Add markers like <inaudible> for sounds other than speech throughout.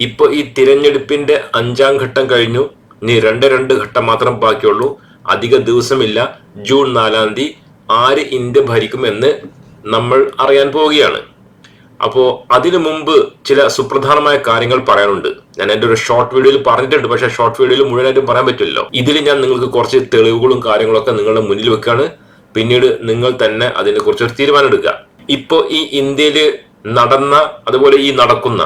ഇപ്പൊ ഈ തിരഞ്ഞെടുപ്പിന്റെ അഞ്ചാം ഘട്ടം കഴിഞ്ഞു. ഇനി രണ്ട് രണ്ട് ഘട്ടം മാത്രം ബാക്കിയുള്ളൂ. അധിക ദിവസമില്ല. ജൂൺ നാലാം തീയതി ആര് ഇന്ത്യ ഭരിക്കുമെന്ന് നമ്മൾ അറിയാൻ പോവുകയാണ്. അപ്പോൾ അതിനു മുമ്പ് ചില സുപ്രധാനമായ കാര്യങ്ങൾ പറയാനുണ്ട്. ഞാൻ എന്റെ ഒരു ഷോർട്ട് വീഡിയോയിൽ പറഞ്ഞിട്ടുണ്ട്. പക്ഷേ ഷോർട്ട് വീഡിയോയിൽ മുഴുവനായിട്ടും പറയാൻ പറ്റില്ലല്ലോ. ഇതിൽ ഞാൻ നിങ്ങൾക്ക് കുറച്ച് തെളിവുകളും കാര്യങ്ങളൊക്കെ നിങ്ങളുടെ മുന്നിൽ വെക്കാണ്. പിന്നീട് നിങ്ങൾ തന്നെ അതിനെക്കുറിച്ച് ഒരു തീരുമാനം എടുക്കുക. ഇപ്പോ ഈ ഇന്ത്യയിൽ നടന്ന അതുപോലെ ഈ നടക്കുന്ന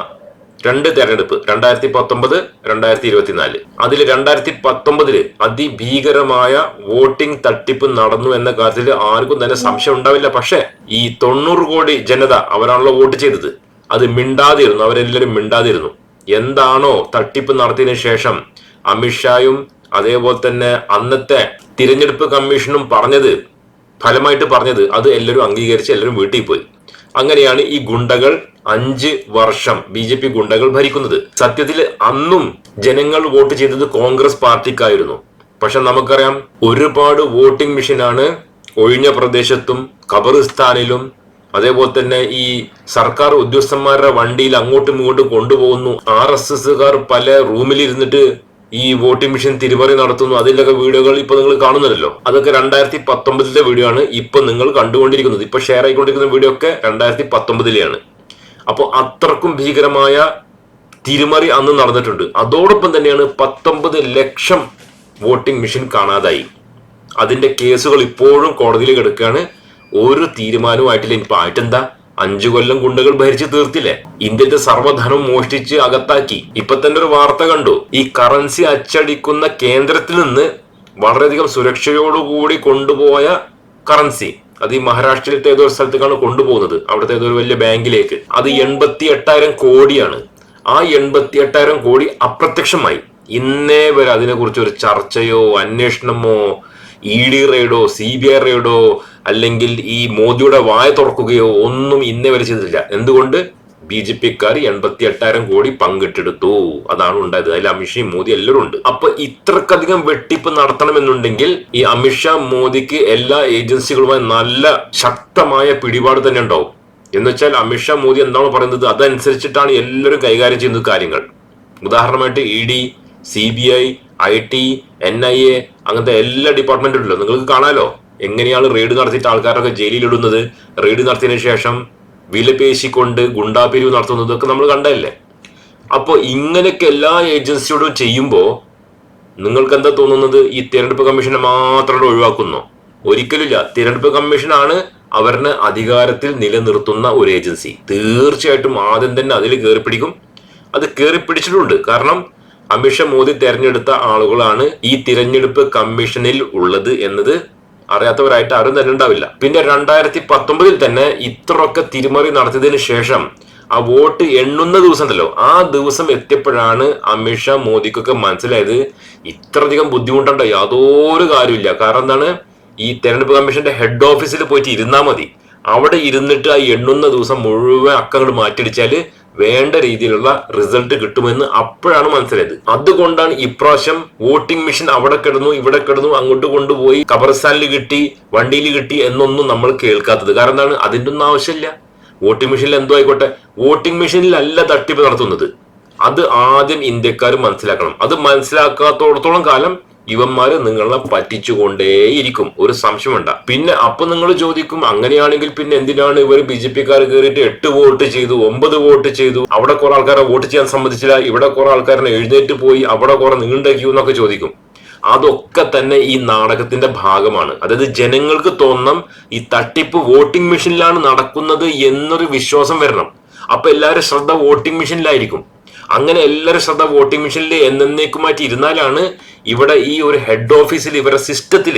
രണ്ട് തെരഞ്ഞെടുപ്പ് രണ്ടായിരത്തി പത്തൊമ്പത് രണ്ടായിരത്തി ഇരുപത്തിനാല് അതിൽ രണ്ടായിരത്തി പത്തൊമ്പതിൽ അതിഭീകരമായ വോട്ടിംഗ് തട്ടിപ്പ് നടന്നു എന്ന കാര്യത്തിൽ ആർക്കും തന്നെ സംശയം ഉണ്ടാവില്ല. പക്ഷേ ഈ തൊണ്ണൂറ് കോടി ജനത അവരാണല്ലോ വോട്ട് ചെയ്തത്. അത് മിണ്ടാതിരുന്നു. അവരെല്ലാവരും മിണ്ടാതിരുന്നു. എന്താണോ തട്ടിപ്പ് നടത്തിയതിനു ശേഷം അമിത്ഷായും അതേപോലെ തന്നെ അന്നത്തെ തിരഞ്ഞെടുപ്പ് കമ്മീഷനും പറഞ്ഞത് ഫലമായിട്ട് പറഞ്ഞത് അത് എല്ലാവരും അംഗീകരിച്ച് എല്ലാവരും വീട്ടിൽ പോയി. അങ്ങനെയാണ് ഈ ഗുണ്ടകൾ അഞ്ച് വർഷം ബി ജെ പി ഗുണ്ടകൾ ഭരിക്കുന്നത്. സത്യത്തിൽ അന്നും ജനങ്ങൾ വോട്ട് ചെയ്തത് കോൺഗ്രസ് പാർട്ടിക്കായിരുന്നു. പക്ഷെ നമുക്കറിയാം ഒരുപാട് വോട്ടിംഗ് മെഷീനാണ് ഒഴിഞ്ഞ പ്രദേശത്തും ഖബറിസ്ഥാനിലും അതേപോലെ തന്നെ ഈ സർക്കാർ ഉദ്യോഗസ്ഥന്മാരുടെ വണ്ടിയിൽ അങ്ങോട്ടും ഇങ്ങോട്ടും കൊണ്ടുപോകുന്നു. ആർ എസ് എസുകാർ പല റൂമിലിരുന്നിട്ട് ഈ വോട്ടിംഗ് മെഷീൻ തിരിമറി നടത്തുന്നു. അതിലൊക്കെ വീഡിയോകൾ ഇപ്പൊ നിങ്ങൾ കാണുന്നുണ്ടല്ലോ അതൊക്കെ രണ്ടായിരത്തി പത്തൊമ്പതിലെ വീഡിയോ ആണ് ഇപ്പൊ നിങ്ങൾ കണ്ടുകൊണ്ടിരിക്കുന്നത്. ഇപ്പൊ ഷെയർ ആയിക്കൊണ്ടിരിക്കുന്ന വീഡിയോ ഒക്കെ രണ്ടായിരത്തി പത്തൊമ്പതിലെയാണ് അപ്പോൾ അത്രക്കും ഭീകരമായ തിരിമറി അന്ന് നടന്നിട്ടുണ്ട്. അതോടൊപ്പം തന്നെയാണ് പത്തൊമ്പത് ലക്ഷം വോട്ടിംഗ് മെഷീൻ കാണാതായി. അതിന്റെ കേസുകൾ ഇപ്പോഴും കോടതിയിൽ കിടക്കുകയാണ് ഒരു തീരുമാനവും ആയിട്ടില്ല ഇപ്പൊ ആയിട്ടെന്താ? അഞ്ചു കൊല്ലം ഗുണ്ടകൾ ഭരിച്ചു തീർത്തില്ലേ? ഇന്ത്യന്റെ സർവധനം മോഷ്ടിച്ച് അകത്താക്കി. ഇപ്പൊ തന്നെ ഒരു വാർത്ത കണ്ടു. ഈ കറൻസി അച്ചടിക്കുന്ന കേന്ദ്രത്തിൽ നിന്ന് വളരെയധികം സുരക്ഷയോടുകൂടി കൊണ്ടുപോയ കറൻസി അത് ഈ മഹാരാഷ്ട്രയിലത്തെ ഏതോ ഒരു സ്ഥലത്തേക്കാണ് കൊണ്ടുപോകുന്നത്. അവിടുത്തെ ഏതോ ഒരു വലിയ ബാങ്കിലേക്ക്. അത് എൺപത്തി എട്ടായിരം കോടിയാണ്. ആ എൺപത്തി എട്ടായിരം കോടി അപ്രത്യക്ഷമായി. ഇന്നേ വരെ അതിനെക്കുറിച്ച് ഒരു ചർച്ചയോ അന്വേഷണമോ ഇ ഡി റെയ്ഡോ സി ബി ഐ റെയ്ഡോ അല്ലെങ്കിൽ ഈ മോദിയുടെ വായ തുറക്കുകയോ ഒന്നും ഇന്നേ വരെ ചെയ്തിട്ടില്ല. എന്തുകൊണ്ട്? ബി ജെ പിക്കാർ എൺപത്തി എട്ടായിരം കോടി പങ്കിട്ടെടുത്തു. അതാണ് ഉണ്ടായത്. അതിൽ അമിത്ഷാ മോദി എല്ലാവരും ഉണ്ട്. അപ്പൊ ഇത്രക്കധികം വെട്ടിപ്പ് നടത്തണമെന്നുണ്ടെങ്കിൽ ഈ അമിത്ഷാ മോദിക്ക് എല്ലാ ഏജൻസികളുമായി നല്ല ശക്തമായ പിടിപാട് തന്നെ ഉണ്ടാവും. എന്ന് വെച്ചാൽ അമിത്ഷാ മോദി എന്താണോ പറയുന്നത് അതനുസരിച്ചിട്ടാണ് എല്ലാവരും കൈകാര്യം ചെയ്യുന്നത് കാര്യങ്ങൾ. ഉദാഹരണമായിട്ട് E D C B I I T N I A അങ്ങനത്തെ എല്ലാ ഡിപ്പാർട്ട്മെന്റും ഉണ്ടല്ലോ. നിങ്ങൾക്ക് കാണാലോ? എങ്ങനെയാണ് റെയ്ഡ് നടത്തിയിട്ട് ആൾക്കാരൊക്കെ ജയിലിലിടുന്നത്? റെയ്ഡ് നടത്തിയതിനു ശേഷം വിലപേശിക്കൊണ്ട് ഗുണ്ടാപിരിവ് നടത്തുന്നത് ഒക്കെ നമ്മൾ കണ്ടതല്ലേ? അപ്പോൾ ഇങ്ങനെയൊക്കെ എല്ലാ ഏജൻസിയോടും ചെയ്യുമ്പോൾ നിങ്ങൾക്ക് എന്താ തോന്നുന്നത്? ഈ തിരഞ്ഞെടുപ്പ് കമ്മീഷനെ മാത്രം ഒഴിവാക്കുന്നു? ഒരിക്കലുമില്ല. തിരഞ്ഞെടുപ്പ് കമ്മീഷനാണ് അവരുടെ അധികാരത്തിൽ നിലനിർത്തുന്ന ഒരു ഏജൻസി. തീർച്ചയായിട്ടും ആദ്യം തന്നെ അതിൽ കയറി പിടിക്കും. അത് കയറി പിടിച്ചിട്ടുണ്ട്. കാരണം അമിത്ഷാ മോദി തെരഞ്ഞെടുത്ത ആളുകളാണ് ഈ തിരഞ്ഞെടുപ്പ് കമ്മീഷനിൽ ഉള്ളത് എന്നത് അറിയാത്തവരായിട്ട് ആരും തന്നെ ഉണ്ടാവില്ല. പിന്നെ രണ്ടായിരത്തി പത്തൊമ്പതിൽ തന്നെ ഇത്രയൊക്കെ തിരിമറി നടത്തിയതിന് ശേഷം ആ വോട്ട് എണ്ണുന്ന ദിവസം ഉണ്ടല്ലോ ആ ദിവസം എത്തിയപ്പോഴാണ് അമിത്ഷാ മോദിക്കൊക്കെ മനസ്സിലായത് ഇത്രയധികം ബുദ്ധിമുട്ടുണ്ടോ യാതൊരു കാര്യമില്ല കാരണം എന്താണ്? ഈ തെരഞ്ഞെടുപ്പ് കമ്മീഷന്റെ ഹെഡ് ഓഫീസിൽ പോയിട്ട് ഇരുന്നാൽ മതി. അവിടെ ഇരുന്നിട്ട് ആ എണ്ണുന്ന ദിവസം മുഴുവൻ അക്കങ്ങൾ മാറ്റിടിച്ചാൽ വേണ്ട രീതിയിലുള്ള റിസൾട്ട് കിട്ടുമെന്ന് അപ്പോഴാണ് മനസ്സിലായത്. അതുകൊണ്ടാണ് ഇപ്രാവശ്യം വോട്ടിംഗ് മെഷീൻ അവിടെ കിടന്നു ഇവിടെ കിടന്നു അങ്ങോട്ട് കൊണ്ടുപോയി കബർസ്ഥാനിൽ കിട്ടി വണ്ടിയിൽ കിട്ടി എന്നൊന്നും നമ്മൾ കേൾക്കാത്തത്. കാരണം എന്താണ്? അതിന്റെ ഒന്നും ആവശ്യമില്ല. വോട്ടിംഗ് മെഷീനിൽ എന്തോ ആയിക്കോട്ടെ. വോട്ടിംഗ് മെഷീനിലല്ല തട്ടിപ്പ് നടത്തുന്നത്. അത് ആദ്യം ഇന്ത്യക്കാർ മനസ്സിലാക്കണം. അത് മനസ്സിലാക്കാത്തോടത്തോളം കാലം ഇവന്മാര് നിങ്ങളെ പറ്റിച്ചുകൊണ്ടേയിരിക്കും. ഒരു സംശയം വേണ്ട. പിന്നെ അപ്പൊ നിങ്ങൾ ചോദിക്കും അങ്ങനെയാണെങ്കിൽ പിന്നെ എന്തിനാണ് ഇവർ ബി ജെ പിക്കാർ കയറിയിട്ട് എട്ട് വോട്ട് ചെയ്തു ഒമ്പത് വോട്ട് ചെയ്തു? അവിടെ കുറെ ആൾക്കാരെ വോട്ട് ചെയ്യാൻ സമ്മതിച്ചില്ല ഇവിടെ കുറെ ആൾക്കാരനെ എഴുന്നേറ്റ് പോയി അവിടെ കുറെ നീണ്ട ക്യൂ എന്നൊക്കെ ചോദിക്കും. അതൊക്കെ തന്നെ ഈ നാടകത്തിന്റെ ഭാഗമാണ്. അതായത് ജനങ്ങൾക്ക് തോന്നണം ഈ തട്ടിപ്പ് വോട്ടിംഗ് മെഷീനിലാണ് നടക്കുന്നത് എന്നൊരു വിശ്വാസം വരണം. അപ്പൊ എല്ലാവരും ശ്രദ്ധ വോട്ടിംഗ് മെഷീനിലായിരിക്കും. അങ്ങനെ എല്ലാവരും ശ്രദ്ധ വോട്ടിംഗ് മെഷീനിൽ എന്നേക്കുമായിട്ട് ഇരുന്നാലാണ് ഇവിടെ ഈ ഒരു ഹെഡ് ഓഫീസിൽ ഇവരുടെ സിസ്റ്റത്തിൽ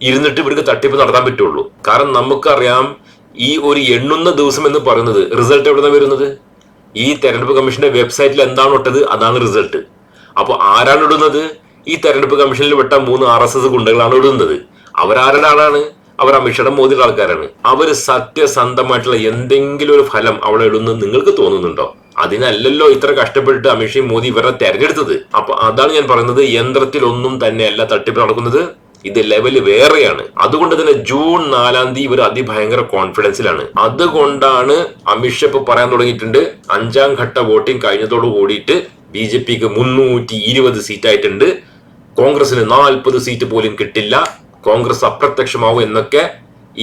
ഇരുന്നിട്ട് ഇവർക്ക് തട്ടിപ്പ് നടത്താൻ പറ്റുള്ളൂ. കാരണം നമുക്കറിയാം ഈ ഒരു എണ്ണുന്ന ദിവസം എന്ന് പറയുന്നത് റിസൾട്ട് എവിടെ നിന്നാണ് വരുന്നത്? ഈ തെരഞ്ഞെടുപ്പ് കമ്മീഷന്റെ വെബ്സൈറ്റിൽ എന്താണ് ഇട്ടത്? അതാണ് റിസൾട്ട് അപ്പോൾ ആരാണ് ഇടുന്നത്? ഈ തെരഞ്ഞെടുപ്പ് കമ്മീഷനിൽ വിട്ട മൂന്ന് ആർ എസ് എസ് ഗുണ്ടകളാണ് ഇടുന്നത്. അവരാരുടെ ആളാണ്? അവർ അമിത്ഷയുടെ മോദിയുടെ ആൾക്കാരാണ്. അവർ സത്യസന്ധമായിട്ടുള്ള എന്തെങ്കിലും ഒരു ഫലം അവിടെ ഇടുന്നത് നിങ്ങൾക്ക് തോന്നുന്നുണ്ടോ? അതിനല്ലല്ലോ ഇത്ര കഷ്ടപ്പെട്ട് അമിത്ഷയും മോദി ഇവരെ തെരഞ്ഞെടുത്തത്. അപ്പൊ അതാണ് ഞാൻ പറയുന്നത് യന്ത്രത്തിൽ ഒന്നും തന്നെയല്ല തട്ടിപ്പ് നടക്കുന്നത്. ഇത് ലെവൽ വേറെയാണ്. അതുകൊണ്ട് തന്നെ ജൂൺ നാലാം തീയതി ഇവർ അതിഭയങ്കര കോൺഫിഡൻസിലാണ്. അതുകൊണ്ടാണ് അമിത്ഷാ ഇപ്പൊ പറയാൻ തുടങ്ങിയിട്ടുണ്ട് അഞ്ചാം ഘട്ട വോട്ടിംഗ് കഴിഞ്ഞതോട് കൂടിയിട്ട് ബി ജെ പിക്ക് മുന്നൂറ്റി ഇരുപത് സീറ്റ് ആയിട്ടുണ്ട് കോൺഗ്രസിന് നാൽപ്പത് സീറ്റ് പോലും കിട്ടില്ല. കോൺഗ്രസ് അപ്രത്യക്ഷമാവും എന്നൊക്കെ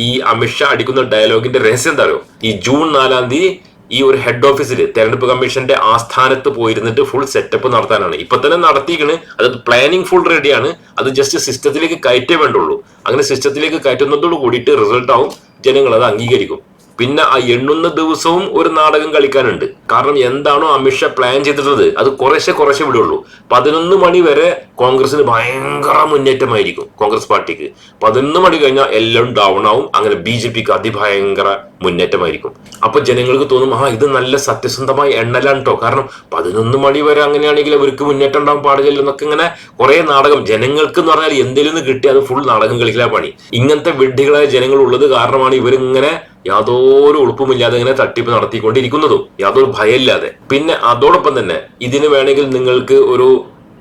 ഈ അമിത്ഷാ അടിക്കുന്ന ഡയലോഗിന്റെ രഹസ്യം എന്താ ഈ ജൂൺ നാലാം തീയതി ഈ ഒരു ഹെഡ് ഓഫീസിൽ തെരഞ്ഞെടുപ്പ് കമ്മീഷന്റെ ആസ്ഥാനത്ത് പോയിരുന്നിട്ട് ഫുൾ സെറ്റപ്പ് നടത്താനാണ്. ഇപ്പൊ തന്നെ നടത്തിയിരിക്കണ്. അത് പ്ലാനിങ് ഫുൾ റെഡിയാണ് അത് ജസ്റ്റ് സിസ്റ്റത്തിലേക്ക് കയറ്റേ വേണ്ടുള്ളൂ. അങ്ങനെ സിസ്റ്റത്തിലേക്ക് കയറ്റുന്നതോട് കൂടിയിട്ട് റിസൾട്ട് ആവും. ജനങ്ങൾ അത് അംഗീകരിക്കും. പിന്നെ ആ എണ്ണുന്ന ദിവസവും ഒരു നാടകം കളിക്കാനുണ്ട്. കാരണം എന്താണോ അമിത്ഷാ പ്ലാൻ ചെയ്തിട്ടുള്ളത്. അത് കുറേശ്ശെ കുറേശ്ശെ വിടുള്ളൂ. പതിനൊന്ന് മണി വരെ കോൺഗ്രസിന് ഭയങ്കര മുന്നേറ്റമായിരിക്കും കോൺഗ്രസ് പാർട്ടിക്ക്. പതിനൊന്ന് മണി കഴിഞ്ഞാൽ എല്ലാം ഡൗൺ ആവും. അങ്ങനെ ബി ജെ പിക്ക് അതിഭയങ്കര മുന്നേറ്റമായിരിക്കും. അപ്പൊ ജനങ്ങൾക്ക് തോന്നും ആ ഇത് നല്ല സത്യസന്ധമായ എണ്ണലാണ് കേട്ടോ കാരണം പതിനൊന്ന് മണി വരെ അങ്ങനെയാണെങ്കിൽ അവർക്ക് മുന്നേറ്റം ഉണ്ടാവും പാടില്ല എന്നൊക്കെ ഇങ്ങനെ കുറെ നാടകം. ജനങ്ങൾക്ക് എന്ന് പറഞ്ഞാൽ എന്തെങ്കിലും കിട്ടിയാൽ കിട്ടി അത് ഫുൾ നാടകം കളിക്കലാ പണി. ഇങ്ങനത്തെ വിഡ്ഢികളായ ജനങ്ങൾ ഉള്ളത് കാരണമാണ് ഇവരിങ്ങനെ യാതൊരു ഉളുപ്പുമില്ലാതെ ഇങ്ങനെ തട്ടിപ്പ് നടത്തിക്കൊണ്ടിരിക്കുന്നതും. യാതൊരു ഭയമില്ലാതെ. പിന്നെ അതോടൊപ്പം തന്നെ ഇതിന് വേണമെങ്കിൽ നിങ്ങൾക്ക് ഒരു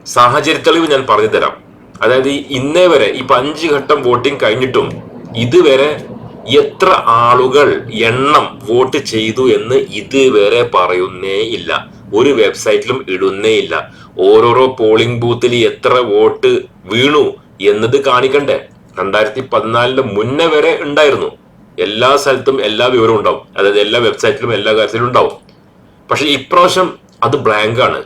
സാഹചര്യ തെളിവ് ഞാൻ പറഞ്ഞു തരാം അതായത് ഇന്നേ വരെ ഇപ്പൊ അഞ്ച് ഘട്ടം വോട്ടിംഗ് കഴിഞ്ഞിട്ടും ഇതുവരെ എത്ര ആളുകൾ എണ്ണം വോട്ട് ചെയ്തു എന്ന് ഇതുവരെ പറയുന്നേ ഇല്ല. ഒരു വെബ്സൈറ്റിലും ഇടുന്നേ ഇല്ല. ഓരോരോ പോളിംഗ് ബൂത്തിൽ എത്ര വോട്ട് വീണു എന്നത് കാണിക്കണ്ടേ? രണ്ടായിരത്തി പതിനാലിന് മുന്നേ വരെ ഉണ്ടായിരുന്നു. എല്ലാ സ്ഥലത്തും എല്ലാ വിവരവും ഉണ്ടാവും. അതായത് എല്ലാ വെബ്സൈറ്റിലും എല്ലാ കാര്യത്തിലും ഉണ്ടാവും. പക്ഷെ ഇപ്രാവശ്യം അത് ബ്ലാങ്ക് ആണ്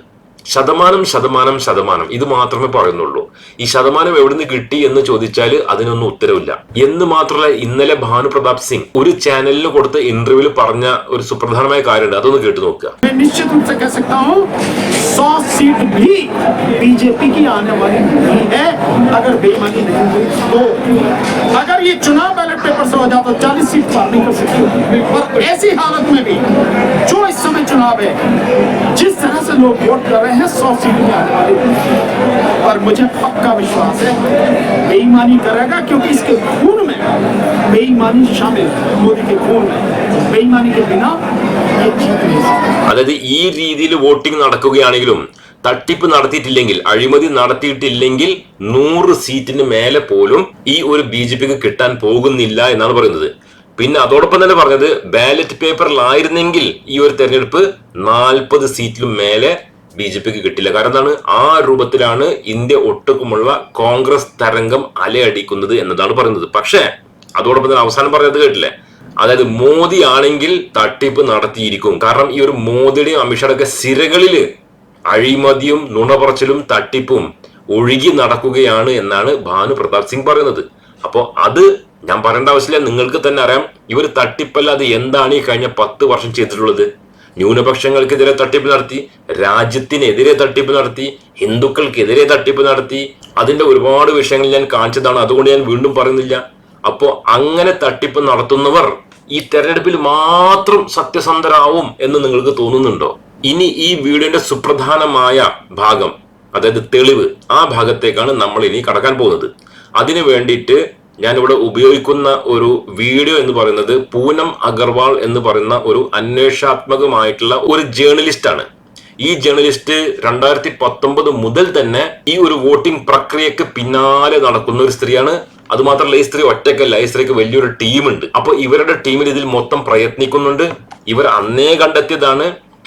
ശതമാനം ശതമാനം ശതമാനം ഇത് മാത്രമേ പറയുന്നുള്ളൂ ഈ ശതമാനം എവിടുന്ന് കിട്ടി എന്ന് ചോദിച്ചാൽ അതിനൊന്നും ഉത്തരവില്ല എന്ന് മാത്രമല്ല ഇന്നലെ ഭാനുപ്രതാപ് സിംഗ് ഒരു ചാനലിന് കൊടുത്ത ഇന്റർവ്യൂവിൽ പറഞ്ഞ ഒരു സുപ്രധാനമായ കാര്യമുണ്ട് അതൊന്ന് കേട്ടു നോക്കുക मैं निश्चित रूप से कह सकता हूँ सौ सीट भी बीजेपी की आने वाली नहीं है अगर बेईमानी नहीं हुई तो अगर ये चुनाव बैलेट पेपर से हो जाता तो चालीस सीट पार नहीं कर सकती और ऐसी हालत में भी जो इस समय चुनाव है जिस तरह से लोग वोट कर रहे हैं सौ सीट में आने वाली नहीं। पर मुझे पक्का विश्वास है बेईमानी करेगा क्योंकि इसके खून में बेईमानी शामिल है मोदी के खून में बेईमानी के बिना ये जीत नहीं सकता അതായത് ഈ രീതിയിൽ വോട്ടിംഗ് നടക്കുകയാണെങ്കിലും തട്ടിപ്പ് നടത്തിയിട്ടില്ലെങ്കിൽ അഴിമതി നടത്തിയിട്ടില്ലെങ്കിൽ നൂറ് സീറ്റിന് മേലെ പോലും ഈ ഒരു ബി ജെ പിക്ക് കിട്ടാൻ പോകുന്നില്ല എന്നാണ് പറയുന്നത് പിന്നെ അതോടൊപ്പം തന്നെ പറഞ്ഞത് ബാലറ്റ് പേപ്പറിലായിരുന്നെങ്കിൽ ഈ ഒരു തെരഞ്ഞെടുപ്പ് നാൽപ്പത് സീറ്റിലും മേലെ ബി ജെ പിക്ക് കിട്ടില്ല. കാരണം എന്താണ്? ആ രൂപത്തിലാണ് ഇന്ത്യ ഒട്ടുക്കുമുള്ള കോൺഗ്രസ് തരംഗം അലയടിക്കുന്നത് എന്നതാണ് പറയുന്നത്. പക്ഷേ അതോടൊപ്പം തന്നെ അവസാനം പറഞ്ഞത് കേട്ടില്ലേ? അതായത് മോദി ആണെങ്കിൽ തട്ടിപ്പ് നടത്തിയിരിക്കും. കാരണം ഈ ഒരു മോദിയുടെയും അമിത്ഷായുടെ സിരകളിൽ അഴിമതിയും നുണപറച്ചിലും തട്ടിപ്പും ഒഴുകി നടക്കുകയാണ് എന്നാണ് ഭാനു പ്രതാപ് സിംഗ് പറയുന്നത്. അപ്പോൾ അത് ഞാൻ പറയേണ്ട ആവശ്യമില്ല. നിങ്ങൾക്ക് തന്നെ അറിയാം ഇവർ തട്ടിപ്പല്ലാതെ എന്താണ് ഈ കഴിഞ്ഞ പത്ത് വർഷം ചെയ്തിട്ടുള്ളത്? ന്യൂനപക്ഷങ്ങൾക്കെതിരെ തട്ടിപ്പ് നടത്തി രാജ്യത്തിനെതിരെ തട്ടിപ്പ് നടത്തി ഹിന്ദുക്കൾക്കെതിരെ തട്ടിപ്പ് നടത്തി. അതിന്റെ ഒരുപാട് വിഷയങ്ങൾ ഞാൻ കാണിച്ചതാണ്. അതുകൊണ്ട് ഞാൻ വീണ്ടും പറയുന്നില്ല. അപ്പോ അങ്ങനെ തട്ടിപ്പ് നടത്തുന്നവർ ഈ തെരഞ്ഞെടുപ്പിൽ മാത്രം സത്യസന്ധരാവും എന്ന് നിങ്ങൾക്ക് തോന്നുന്നുണ്ടോ? ഇനി ഈ വീടിന്റെ സുപ്രധാനമായ ഭാഗം അതായത് തെളിവ് ആ ഭാഗത്തേക്കാണ് നമ്മൾ ഇനി കടക്കാൻ പോകുന്നത്. അതിനു വേണ്ടിയിട്ട് ഞാനിവിടെ ഉപയോഗിക്കുന്ന ഒരു വീഡിയോ എന്ന് പറയുന്നത് പൂനം അഗർവാൾ എന്ന് പറയുന്ന ഒരു അന്വേഷണാത്മകമായിട്ടുള്ള ഒരു ജേർണലിസ്റ്റ് ആണ്. ഈ ജേർണലിസ്റ്റ് രണ്ടായിരത്തി പത്തൊമ്പത് മുതൽ തന്നെ ഈ ഒരു വോട്ടിംഗ് പ്രക്രിയക്ക് പിന്നാലെ നടക്കുന്ന ഒരു സ്ത്രീയാണ്. അതുമാത്രമല്ല ഈ സ്ത്രീ ഒറ്റക്കല്ല ഈ സ്ത്രീക്ക് വലിയൊരു ടീമുണ്ട്. അപ്പൊ ഇവരുടെ ടീമിൽ ഇതിൽ മൊത്തം പ്രയത്നിക്കുന്നുണ്ട്. ഇവർ അന്നേ കണ്ടെത്തിയതാണ്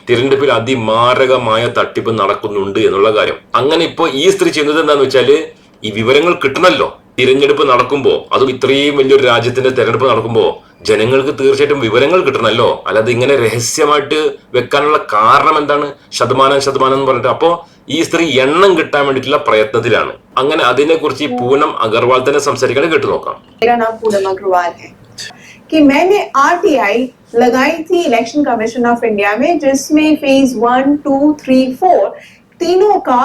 തിരഞ്ഞെടുപ്പിൽ അതിമാരകമായ തട്ടിപ്പ് നടക്കുന്നുണ്ട് എന്നുള്ള കാര്യം. അങ്ങനെ ഇപ്പോൾ ഈ സ്ത്രീ ചെയ്യുന്നത് എന്താണെന്ന് വെച്ചാൽ ഈ വിവരങ്ങൾ കിട്ടണമല്ലോ തിരഞ്ഞെടുപ്പ് നടക്കുമ്പോ അതും ഇത്രയും വലിയൊരു രാജ്യത്തിന്റെ തെരഞ്ഞെടുപ്പ് നടക്കുമ്പോ ജനങ്ങൾക്ക് തീർച്ചയായിട്ടും വിവരങ്ങൾ കിട്ടണമല്ലോ അല്ലാതെ ഇങ്ങനെ രഹസ്യമായിട്ട് വെക്കാനുള്ള കാരണം എന്താണ് ശതമാനം ശതമാനം എന്ന് പറഞ്ഞിട്ട് അപ്പോ ഈ സ്ത്രീ എണ്ണം കിട്ടാൻ വേണ്ടിയിട്ടുള്ള പ്രയത്നത്തിലാണ് അങ്ങനെ അതിനെക്കുറിച്ച് ഈ പൂനം അഗർവാൾ തന്നെ സംസാരിക്കാൻ കേട്ടു നോക്കാം मेरा नाम पूनम अग्रवाल है कि मैंने आरटीआई लगाई थी इलेक्शन कमीशन ऑफ इंडिया में जिसमें phase one two three four तीनों का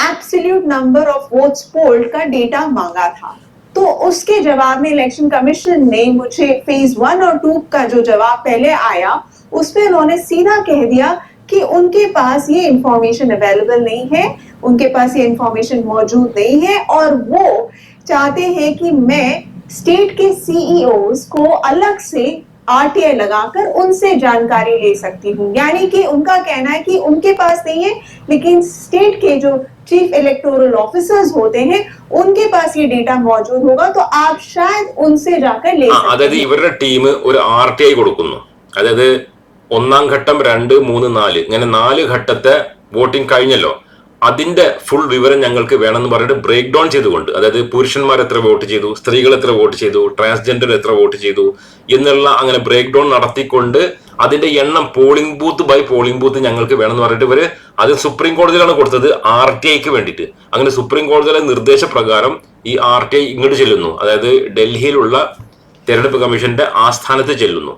absolute number of votes polled का डेटा मांगा था। तो उसके जवाब में इलेक्शन कमीशन ने मुझे फ़ेज़ वन और टू का जो जवाब पहले आया, उसमें उन्होंने सीधा कह दिया कि उनके पास ये इंफॉर्मेशन अवेलेबल नहीं है, उनके पास ये इंफॉर्मेशन मौजूद नहीं है और वो चाहते हैं कि मैं स्टेट के सीईओ को अलग से आरटीआई लगाकर उनसे जानकारी ले सकती हूँ यानी कि उनका कहना है कि उनके पास नहीं है लेकिन स्टेट के जो चीफ इलेक्टोरल ऑफिसर्स होते हैं उनके पास ये डेटा मौजूद होगा तो आप शायद उनसे जाकर ले ആ, सकते അതായത് हैं ഇവരുടെ ടീം ഒരു ആർ ടി ഐ കൊടുക്കുന്നു അതായത് ഒന്നാം ഘട്ടം രണ്ട് മൂന്ന് നാല് ഇങ്ങനെ നാല് ഘട്ടത്തെ വോട്ടിംഗ് കഴിഞ്ഞല്ലോ അതിന്റെ ഫുൾ വിവരം ഞങ്ങൾക്ക് വേണമെന്ന് പറഞ്ഞിട്ട് ബ്രേക്ക് ഡൗൺ ചെയ്തുകൊണ്ട് അതായത് പുരുഷന്മാർ എത്ര വോട്ട് ചെയ്തു സ്ത്രീകൾ എത്ര വോട്ട് ചെയ്തു ട്രാൻസ്ജെൻഡർ എത്ര വോട്ട് ചെയ്തു എന്നുള്ള അങ്ങനെ ബ്രേക്ക് ഡൗൺ നടത്തിക്കൊണ്ട് അതിന്റെ എണ്ണം polling booth by polling booth ഞങ്ങൾക്ക് വേണമെന്ന് പറഞ്ഞിട്ട് ഇവർ അത് സുപ്രീം കോടതിയിലാണ് കൊടുത്തത് ആർ ടി ഐക്ക് വേണ്ടിയിട്ട്. അങ്ങനെ സുപ്രീം കോടതിയിലെ നിർദ്ദേശപ്രകാരം ഈ ആർ ടി ഐ ഇങ്ങോട്ട് ചെല്ലുന്നു. അതായത് ഡൽഹിയിലുള്ള തെരഞ്ഞെടുപ്പ് കമ്മീഷന്റെ ആസ്ഥാനത്ത് ചെല്ലുന്നു.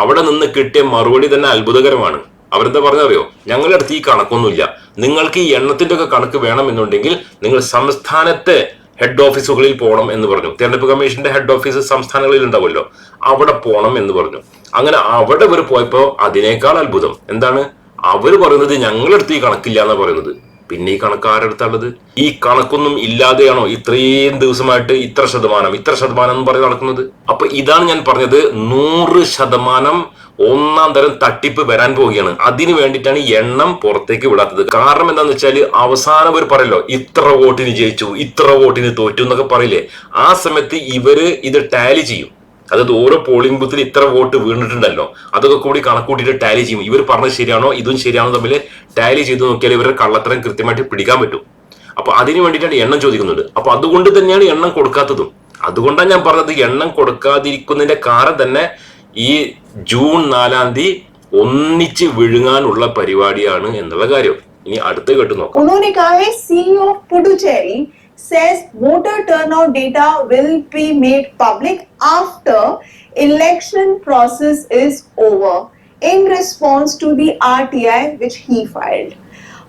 അവിടെ നിന്ന് കിട്ടിയ മറുപടി തന്നെ അത്ഭുതകരമാണ്. അവരെന്താ പറഞ്ഞറിയോ ഞങ്ങളുടെ അടുത്ത് ഈ കണക്കൊന്നുമില്ല. നിങ്ങൾക്ക് ഈ എണ്ണത്തിന്റെ ഒക്കെ കണക്ക് വേണമെന്നുണ്ടെങ്കിൽ നിങ്ങൾ സംസ്ഥാനത്തെ ഹെഡ് ഓഫീസുകളിൽ പോകണം എന്ന് പറഞ്ഞു. തെരഞ്ഞെടുപ്പ് കമ്മീഷന്റെ ഹെഡ് ഓഫീസ് സംസ്ഥാനങ്ങളിൽ ഉണ്ടാവുമല്ലോ. അവിടെ പോകണം എന്ന് പറഞ്ഞു. അങ്ങനെ അവിടെ ഇവർ പോയപ്പോൾ അതിനേക്കാൾ അത്ഭുതം. എന്താണ്? അവർ പറയുന്നത് ഞങ്ങളുടെ അടുത്ത് ഈ കണക്കില്ല എന്നാ പറയുന്നത്. പിന്നെ ഈ കണക്ക് ഈ കണക്കൊന്നും ഇല്ലാതെയാണോ ഇത്രയും ദിവസമായിട്ട് ഇത്ര ശതമാനം ഇത്ര ശതമാനം എന്ന് പറഞ്ഞ് നടക്കുന്നത്? അപ്പൊ ഇതാണ് ഞാൻ പറഞ്ഞത് നൂറ് ശതമാനം ഒന്നാം തരം തട്ടിപ്പ് വരാൻ പോവുകയാണ്. അതിനു വേണ്ടിയിട്ടാണ് എണ്ണം പുറത്തേക്ക് വിടാത്തത്. കാരണം എന്താന്ന് വെച്ചാൽ അവസാനം അവർ പറയല്ലോ ഇത്ര വോട്ടിന് ജയിച്ചു ഇത്ര വോട്ടിന് തോറ്റു എന്നൊക്കെ പറയില്ലേ? ആ സമയത്ത് ഇവർ ഇത് ടാലി ചെയ്യും. അതായത് ഓരോ പോളിംഗ് ബൂത്തിൽ ഇത്ര വോട്ട് വീണിട്ടുണ്ടല്ലോ. അതൊക്കെ കൂടി കണക്കൂട്ടിയിട്ട് ടാലി ചെയ്യും. ഇവർ പറഞ്ഞത് ശരിയാണോ? ഇതും ശരിയാണോ? തമ്മിൽ ടാലി ചെയ്ത് നോക്കിയാൽ ഇവരുടെ കള്ളത്തരം കൃത്യമായിട്ട് പിടിക്കാൻ പറ്റും. അപ്പൊ അതിന് വേണ്ടിയിട്ടാണ് എണ്ണം ചോദിക്കുന്നത്. അപ്പൊ അതുകൊണ്ട് തന്നെയാണ് എണ്ണം കൊടുക്കാത്തതും. അതുകൊണ്ടാണ് ഞാൻ പറഞ്ഞത് എണ്ണം കൊടുക്കാതിരിക്കുന്നതിന്റെ കാരണം തന്നെ ഈ ജൂൺ നാലാം തീയതി ഒന്നിച്ച് വിഴുങ്ങാനുള്ള പരിപാടിയാണ് എന്നുള്ള കാര്യം. ഇനി അടുത്ത കേട്ട് നോക്കാം. है says voter turnout data will be made public after election process is over in response to the RTI which he filed.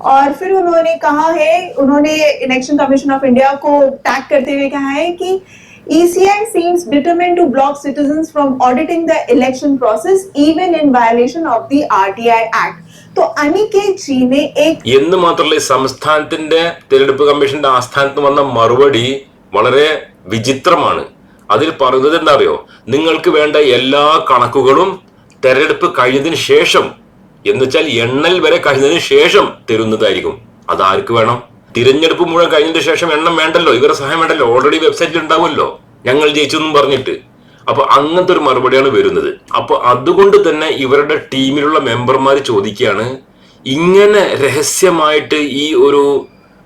और फिर उन्होंने कहा है उन्होंने इलेक्शन कमीशन ऑफ़ इंडिया को टैग करते हुए कहा है कि E ECI seems determined to block citizens from auditing the election process even in violation of the RTI Act. तो അനികേത് ജിനെ എന്ന് മാത്രമല്ല സംസ്ഥാനത്തിന്റെ തിരഞ്ഞെടുപ്പ് കമ്മീഷന്റെ ആസ്ഥാനത്ത് വന്ന മറുപടി വളരെ വിചിത്രമാണ്. അതിൽ പറയുന്നത് എന്താ അറിയോ നിങ്ങൾക്ക് വേണ്ട എല്ലാ കണക്കുകളും തെരഞ്ഞെടുപ്പ് കഴിഞ്ഞതിന് ശേഷം എന്നുവെച്ചാൽ എണ്ണൽ വരെ കഴിഞ്ഞതിന് ശേഷം തരുന്നതായിരിക്കും. അതാർക്ക് വേണം? തിരഞ്ഞെടുപ്പ് മുഴുവൻ കഴിഞ്ഞതിന് ശേഷം എണ്ണം വേണ്ടല്ലോ. ഇവരുടെ സഹായം വേണ്ടല്ലോ. ഓൾറെഡി വെബ്സൈറ്റിൽ ഉണ്ടാവുമല്ലോ. ഞങ്ങൾ ജയിച്ചു എന്നും പറഞ്ഞിട്ട്. അപ്പൊ അങ്ങനത്തെ ഒരു മറുപടിയാണ് വരുന്നത്. അപ്പൊ അതുകൊണ്ട് തന്നെ ഇവരുടെ ടീമിലുള്ള മെമ്പർമാർ ചോദിക്കുകയാണ് ഇങ്ങനെ രഹസ്യമായിട്ട് ഈ ഒരു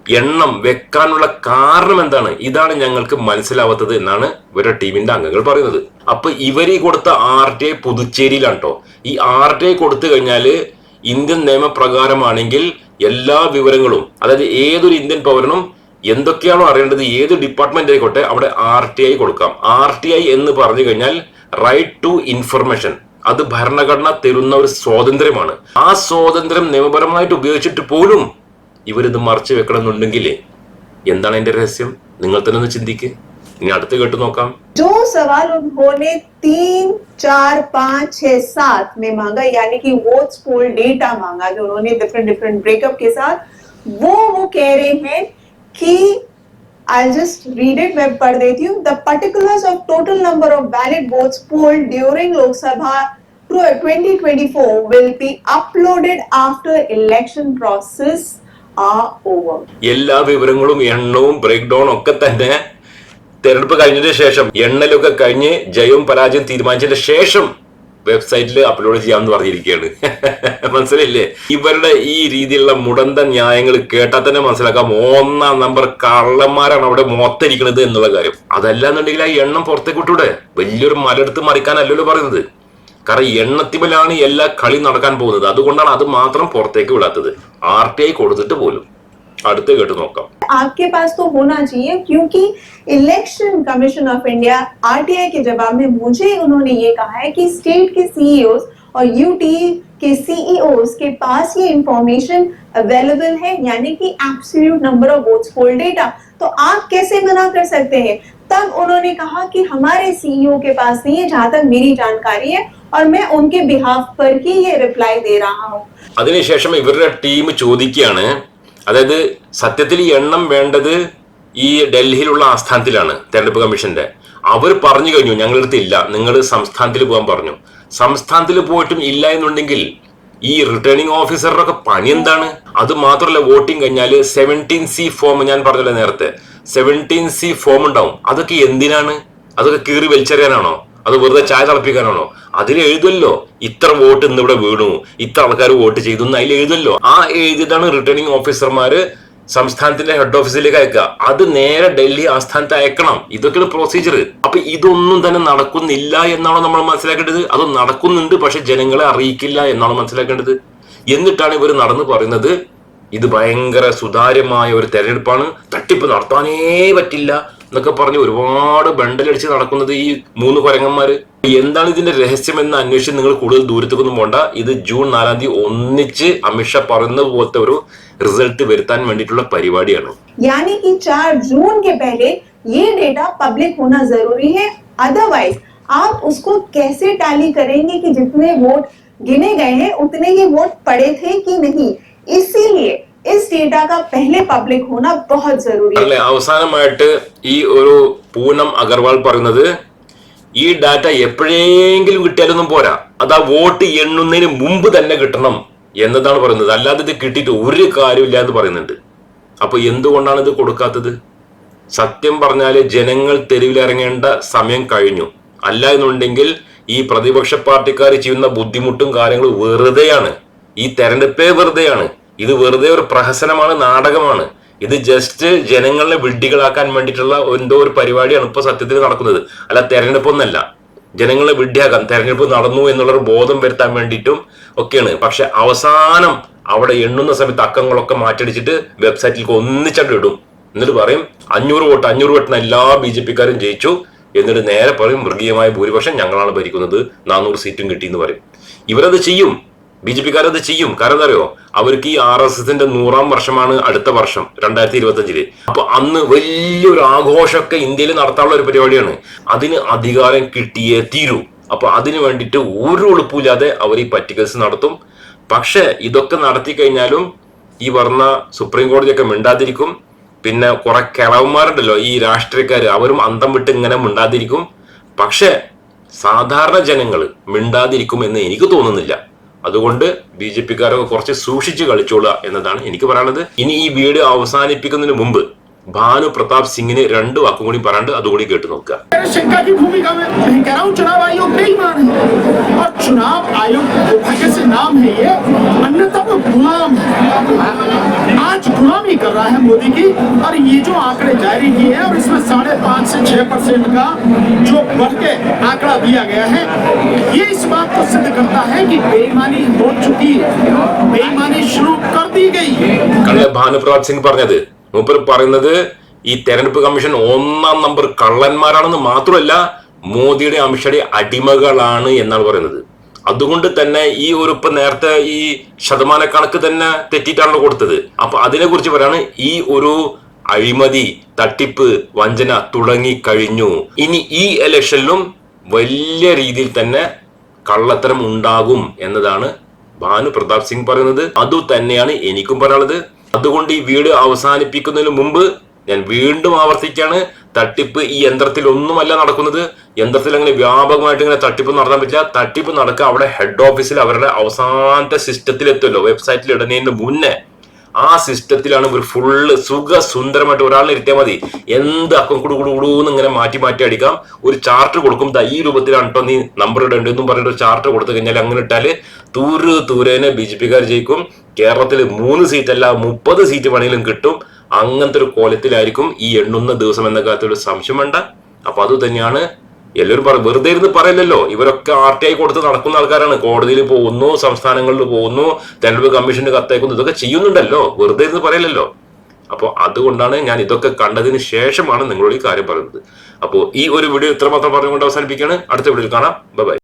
എണ്ണം വെക്കാനുള്ള കാരണം എന്താണ്? ഇതാണ് ഞങ്ങൾക്ക് മനസ്സിലാവാത്തത് എന്നാണ് ഇവരുടെ ടീമിന്റെ അംഗങ്ങൾ പറയുന്നത്. അപ്പൊ ഇവർ കൊടുത്ത ആർ ടി ഐ പുതുച്ചേരിയിലാണ് കേട്ടോ ഈ ആർ ടി ഐ കൊടുത്തു കഴിഞ്ഞാൽ ഇന്ത്യൻ നിയമപ്രകാരമാണെങ്കിൽ എല്ലാ വിവരങ്ങളും അതായത് ഏതൊരു ഇന്ത്യൻ പൗരനും എന്തൊക്കെയാണോ അറിയേണ്ടത് ഏത് ഡിപ്പാർട്ട്മെന്റ് ആയിക്കോട്ടെ അവിടെ ആർ ടി ഐ കൊടുക്കാം. ആർ ടി ഐ എന്ന് പറഞ്ഞു കഴിഞ്ഞാൽ റൈറ്റ് ടു ഇൻഫർമേഷൻ അത് ഭരണഘടന തരുന്ന ഒരു സ്വാതന്ത്ര്യമാണ്. ആ സ്വാതന്ത്ര്യം നിയമപരമായിട്ട് ഉപയോഗിച്ചിട്ട് പോലും ഇവരിത് മറച്ചു വെക്കണമെന്നുണ്ടെങ്കിൽ എന്താണ് അതിന്റെ രഹസ്യം? നിങ്ങൾ തന്നെ ഒന്ന് ചിന്തിക്ക്. ഇനി അടുത്ത് കേട്ട് നോക്കാം जो सवाल उन्होंने तीन चार पाँच छह सात में मांगा यानी कि वोट्स पोल डेटा मांगा जो उन्होंने डिफरेंट डिफरेंट ब्रेकअप के साथ वो वो कह रहे हैं कि आई जस्ट रीड इट मैं पढ़ देती हूँ the particulars of total number of valid votes polled during Lok Sabha 2024 will be uploaded after election process are over. എല്ലാ വിവരങ്ങളും എണ്ണവും ബ്രേക്ക് ഡൗൺ ഒക്കെ തന്നെ തെരഞ്ഞെടുപ്പ് കഴിഞ്ഞതിന് ശേഷം എണ്ണലൊക്കെ കഴിഞ്ഞ് ജയവും പരാജയം തീരുമാനിച്ചതിന് ശേഷം വെബ്സൈറ്റിൽ അപ്ലോഡ് ചെയ്യാമെന്ന് പറഞ്ഞിരിക്കുകയാണ്. <laughs> മനസ്സിലായില്ലേ? ഇവരുടെ ഈ രീതിയിലുള്ള മുടന്ത ന്യായങ്ങൾ കേട്ടാൽ തന്നെ മനസ്സിലാക്കാം ഒന്നാം നമ്പർ കള്ളന്മാരാണ് അവിടെ മൊത്തരിക്കുന്നത് എന്നുള്ള കാര്യം. അതല്ല എന്നുണ്ടെങ്കിൽ ആ എണ്ണം പുറത്തേക്ക് വിട്ടൂടെ വലിയൊരു മലെടുത്ത് മറിക്കാനല്ലല്ലോ പറയുന്നത്. കാരണം എണ്ണത്തിമലാണ് എല്ലാ കളി നടക്കാൻ പോകുന്നത്. അതുകൊണ്ടാണ് അത് മാത്രം പുറത്തേക്ക് വിടാത്തത്. ആർ ടി ഐ കൊടുത്തിട്ട് പോലും. അടുത്ത് കേട്ട് നോക്കാം आपके पास तो होना चाहिए क्योंकि election commission of India RTI के जवाब में मुझे उन्होंने ये कहा है कि स्टेट के सीईओस और यूटी के सीईओस के पास ये इंफॉर्मेशन अवेलेबल है यानी कि absolute number of votes poll data तो आप कैसे मना कर सकते हैं तब उन्होंने कहा कि हमारे सीईओ के पास नहीं है जहां तक मेरी जानकारी है और मैं उनके बिहाफ पर ही ये रिप्लाई दे रहा हूँ അതിനുശേഷം ഇവരുടെ ടീം ചോദിക്കുകയാണ് അതായത് സത്യത്തിൽ ഈ എണ്ണം വേണ്ടത് ഈ ഡൽഹിയിലുള്ള ആസ്ഥാനത്തിലാണ് തെരഞ്ഞെടുപ്പ് കമ്മീഷന്റെ. അവർ പറഞ്ഞു കഴിഞ്ഞു ഞങ്ങളുടെ അടുത്ത് ഇല്ല നിങ്ങൾ സംസ്ഥാനത്തിൽ പോകാൻ പറഞ്ഞു. സംസ്ഥാനത്തിൽ പോയിട്ടും ഇല്ല എന്നുണ്ടെങ്കിൽ ഈ റിട്ടേണിംഗ് ഓഫീസറുടെ ഒക്കെ പണി എന്താണ്? അത് മാത്രമല്ല വോട്ടിംഗ് കഴിഞ്ഞാൽ സെവന്റീൻ സി ഫോം ഞാൻ പറഞ്ഞല്ലോ നേരത്തെ. സെവന്റീൻ സി ഫോം ഉണ്ടാവും. അതൊക്കെ എന്തിനാണ്? അതൊക്കെ കീറി വലിച്ചെറിയാനാണോ? അത് വെറുതെ ചായ തിളപ്പിക്കാനാണോ? അതിൽ എഴുതുമല്ലോ ഇത്ര വോട്ട് ഇന്ന് ഇവിടെ വീണു. ഇത്ര ആൾക്കാർ വോട്ട് ചെയ്തു എന്ന് അതിൽ എഴുതുമല്ലോ ആ എഴുതിയതാണ് റിട്ടേണിംഗ് ഓഫീസർമാര് സംസ്ഥാനത്തിന്റെ ഹെഡ് ഓഫീസിലേക്ക് അയക്കുക. അത് നേരെ ഡൽഹി ആസ്ഥാനത്ത് അയക്കണം. ഇതൊക്കെയാണ് പ്രൊസീജിയർ അപ്പൊ ഇതൊന്നും തന്നെ നടക്കുന്നില്ല എന്നാണോ നമ്മൾ മനസ്സിലാക്കേണ്ടത്? അത് നടക്കുന്നുണ്ട് പക്ഷെ ജനങ്ങളെ അറിയിക്കില്ല എന്നാണോ മനസ്സിലാക്കേണ്ടത്? എന്നിട്ടാണ് ഇവർ നടന്നു പറയുന്നത് ഇത് ഭയങ്കര സുതാര്യമായ ഒരു തെരഞ്ഞെടുപ്പാണ്. തട്ടിപ്പ് നടത്താനേ പറ്റില്ല. എന്നൊക്കെ പറഞ്ഞ് ഒരുപാട് ബണ്ടലടിച്ച് നടക്കുന്നത് ഈ മൂന്ന് കൊരങ്ങന്മാര് എന്താണ് ഇതിന്റെ രഹസ്യം എന്ന് അന്വേഷിച്ച് നിങ്ങൾ കൂടുതൽ ദൂരത്തേക്കൊന്നും പോണ്ട ഇത് ജൂൺ നാലാം തീയതി ഒന്നിച്ച് അമിത്ഷാ പറയുന്നത് പോലത്തെ ഒരു റിസൾട്ട് വരുത്താൻ വേണ്ടിയിട്ടുള്ള പരിപാടിയാണ് यानी कि 4 जून के पहले ये डेटा पब्लिक होना जरूरी है अदरवाइज आप उसको कैसे टैली करेंगे कि जितने वोट गिने गए हैं उतने ही वोट पड़े थे कि नहीं इसीलिए ഇസ് ഡേറ്റ കാ പെഹ്ലെ പബ്ലിക് ഹോന ബഹുത് ജരൂരി അല്ലെ അവസാനമായിട്ട് ഈ ഒരു പൂനം അഗർവാൾ പറയുന്നത് ഈ ഡാറ്റ എപ്പോഴെങ്കിലും കിട്ടിയാലൊന്നും പോരാ. അത് ആ വോട്ട് എണ്ണുന്നതിന് മുമ്പ് തന്നെ കിട്ടണം എന്നതാണ് പറയുന്നത്. അല്ലാതെ ഇത് കിട്ടിയിട്ട് ഒരു കാര്യമില്ല എന്ന് പറയുന്നുണ്ട്. അപ്പൊ എന്തുകൊണ്ടാണ് ഇത് കൊടുക്കാത്തത്? സത്യം പറഞ്ഞാൽ ജനങ്ങൾ തെരുവിലിറങ്ങേണ്ട സമയം കഴിഞ്ഞു. അല്ല എന്നുണ്ടെങ്കിൽ ഈ പ്രതിപക്ഷ പാർട്ടിക്കാർ ചെയ്യുന്ന ബുദ്ധിമുട്ടും കാര്യങ്ങളും വെറുതെയാണ്. ഈ തെരഞ്ഞെടുപ്പേ വെറുതെയാണ്. ഇത് വെറുതെ ഒരു പ്രഹസനമാണ് നാടകമാണ്. ഇത് ജസ്റ്റ് ജനങ്ങളെ വിഡ്ഢികളാക്കാൻ വേണ്ടിയിട്ടുള്ള എന്തോ ഒരു പരിപാടിയാണ് ഇപ്പൊ സത്യത്തിൽ നടക്കുന്നത്. അല്ല തെരഞ്ഞെടുപ്പൊന്നല്ല ജനങ്ങളെ വിഡ്ഢിയാക്കാൻ തെരഞ്ഞെടുപ്പ് നടന്നു എന്നുള്ള ഒരു ബോധം വരുത്താൻ വേണ്ടിയിട്ടും ഒക്കെയാണ്. പക്ഷെ അവസാനം അവിടെ എണ്ണുന്ന സമയത്ത് അക്കങ്ങളൊക്കെ മാറ്റടിച്ചിട്ട് വെബ്സൈറ്റിലേക്ക് ഒന്നിച്ചണ്ട് ഇടും. എന്നിട്ട് പറയും അഞ്ഞൂറ് വോട്ട് അഞ്ഞൂറ് വോട്ടിന് എല്ലാ ബി ജെ പിക്കാരും ജയിച്ചു. എന്നിട്ട് നേരെ പറയും മൃഗീയമായ ഭൂരിപക്ഷം ഞങ്ങളാണ് ഭരിക്കുന്നത്. നാനൂറ് സീറ്റും കിട്ടി എന്ന് പറയും. ഇവരത് ചെയ്യും. ബി ജെ പിക്കാരത് ചെയ്യും. കാരണം അറിയോ? അവർക്ക് ഈ ആർ എസ് എസിന്റെ നൂറാം വർഷമാണ് അടുത്ത വർഷം രണ്ടായിരത്തി ഇരുപത്തി അഞ്ചിൽ അപ്പൊ അന്ന് വലിയൊരു ആഘോഷമൊക്കെ ഇന്ത്യയിൽ നടത്താനുള്ള ഒരു പരിപാടിയാണ്. അതിന് അധികാരം കിട്ടിയേ തീരൂ. അപ്പൊ അതിനു വേണ്ടിയിട്ട് ഒരു ഉളുപ്പില്ലാതെ അവർ ഈ പറ്റിക്കൽസ് നടത്തും. പക്ഷെ ഇതൊക്കെ നടത്തി കഴിഞ്ഞാലും ഈ പറഞ്ഞ സുപ്രീം കോടതിയൊക്കെ മിണ്ടാതിരിക്കും. പിന്നെ കുറെ കിളവന്മാരുണ്ടല്ലോ ഈ രാഷ്ട്രീയക്കാർ അവരും അന്തം വിട്ട് ഇങ്ങനെ മിണ്ടാതിരിക്കും. പക്ഷെ സാധാരണ ജനങ്ങൾ മിണ്ടാതിരിക്കും എന്ന് എനിക്ക് തോന്നുന്നില്ല. അതുകൊണ്ട് ബി ജെ പിക്കാരൊക്കെ കുറച്ച് സൂക്ഷിച്ച് കളിച്ചോളുക എന്നതാണ് എനിക്ക് പറയാനുള്ളത്. ഇനി ഈ വീഡിയോ അവസാനിപ്പിക്കുന്നതിന് മുമ്പ് ഭാനു പ്രതാപ് സിംഗിന് രണ്ട് വാക്കും കൂടി പറയാണ്ട് അതുകൂടി കേട്ട് നോക്കുക. की भूमिका में मैं कह रहा हूँ चुनाव आयोग बेईमान है और चुनाव आयोग दुर्भाग्य से नाम है ये अन्यथा वो गुलाम है आज गुलामी कर रहा है मोदी की और ये जो आंकड़े जारी किए हैं और इसमें साढ़े पांच से छह परसेंट का जो बढ़ के आंकड़ा दिया गया है ये इस बात को सिद्ध करता है कि बेईमानी हो चुकी है बेईमानी शुरू कर दी गई है കണ്ട ഭാനുപ്രതാപ് സിംഗ് പറഞ്ഞത് മൂപ്പർ പറയുന്നത് ഈ തെരഞ്ഞെടുപ്പ് കമ്മീഷൻ ഒന്നാം നമ്പർ കള്ളന്മാരാണെന്ന് മാത്രമല്ല മോദിയുടെ അമിത്ഷയുടെ അടിമകളാണ് എന്നാണ് പറയുന്നത് അതുകൊണ്ട് തന്നെ ഈ ഒരു ഇപ്പൊ നേരത്തെ ഈ ശതമാന കണക്ക് തന്നെ തെറ്റിയിട്ടാണല്ലോ കൊടുത്തത്. അപ്പൊ അതിനെ കുറിച്ച് പറയാണ് ഈ ഒരു അഴിമതി തട്ടിപ്പ് വഞ്ചന തുടങ്ങി കഴിഞ്ഞു. ഇനി ഈ ഇലക്ഷനിലും വലിയ രീതിയിൽ തന്നെ കള്ളത്തരം ഉണ്ടാകും എന്നതാണ് ഭാനു പ്രതാപ് സിംഗ് പറയുന്നത്. അതു തന്നെയാണ് എനിക്കും പറയാനുള്ളത്. അതുകൊണ്ട് ഈ വീഡിയോ അവസാനിപ്പിക്കുന്നതിന് മുമ്പ് ഞാൻ വീണ്ടും ആവർത്തിക്കാണ് തട്ടിപ്പ് ഈ യന്ത്രത്തിൽ ഒന്നുമല്ല നടക്കുന്നത്. യന്ത്രത്തിൽ അങ്ങനെ വ്യാപകമായിട്ട് ഇങ്ങനെ തട്ടിപ്പ് നടത്താൻ പറ്റില്ല. തട്ടിപ്പ് നടക്കുക അവിടെ ഹെഡ് ഓഫീസിൽ അവരുടെ അവസാനത്തെ സിസ്റ്റത്തിൽ എത്തുമല്ലോ വെബ്സൈറ്റിൽ ഇടുന്നതിന് മുന്നേ ആ സിസ്റ്റത്തിലാണ് ഒരു ഫുള്ള് സുഖ സുന്ദരമായിട്ട് ഒരാളിനെ ഇരുത്തിയാൽ മതി. എന്ത് അക്കം കുടു കുടു കുടൂന്ന് ഇങ്ങനെ മാറ്റി മാറ്റി അടിക്കാം. ഒരു ചാർട്ട് കൊടുക്കും. ഈ രൂപത്തിലാണ് കേട്ടോ നീ നമ്പർ ഇടേണ്ടതെന്നും പറഞ്ഞിട്ട് ഒരു ചാർട്ട് കൊടുത്തു കഴിഞ്ഞാൽ അങ്ങനെ ഇട്ടാൽ തൂര് തൂരേനെ ബി ജെ പിക്കാർ ജയിക്കും. കേരളത്തിൽ മൂന്ന് സീറ്റ് അല്ല മുപ്പത് സീറ്റ് വേണമെങ്കിലും കിട്ടും. അങ്ങനത്തെ ഒരു കോലത്തിലായിരിക്കും ഈ എണ്ണുന്ന ദിവസം എന്ന കാര്യത്തിൽ ഒരു സംശയം വേണ്ട. അപ്പൊ അത് തന്നെയാണ് എല്ലാവരും പറ വെറുതെ ഇരുന്ന് പറയില്ലല്ലോ. ഇവരൊക്കെ ആർ ടി ഐ കൊടുത്ത് നടക്കുന്ന ആൾക്കാരാണ്. കോടതിയിൽ പോകുന്നു സംസ്ഥാനങ്ങളിൽ പോകുന്നു തെരഞ്ഞെടുപ്പ് കമ്മീഷന് കത്തയക്കുന്നു ഇതൊക്കെ ചെയ്യുന്നുണ്ടല്ലോ. വെറുതെ ഇരുന്ന് പറയില്ലല്ലോ. അപ്പോൾ അതുകൊണ്ടാണ് ഞാൻ ഇതൊക്കെ കണ്ടതിന് ശേഷമാണ് നിങ്ങളോട് ഈ കാര്യം പറയുന്നത്. അപ്പോൾ ഈ ഒരു വീഡിയോ ഇത്രമാത്രം പറഞ്ഞുകൊണ്ട് അവസാനിപ്പിക്കുകയാണ്. അടുത്ത വീഡിയോയിൽ കാണാം. ബൈ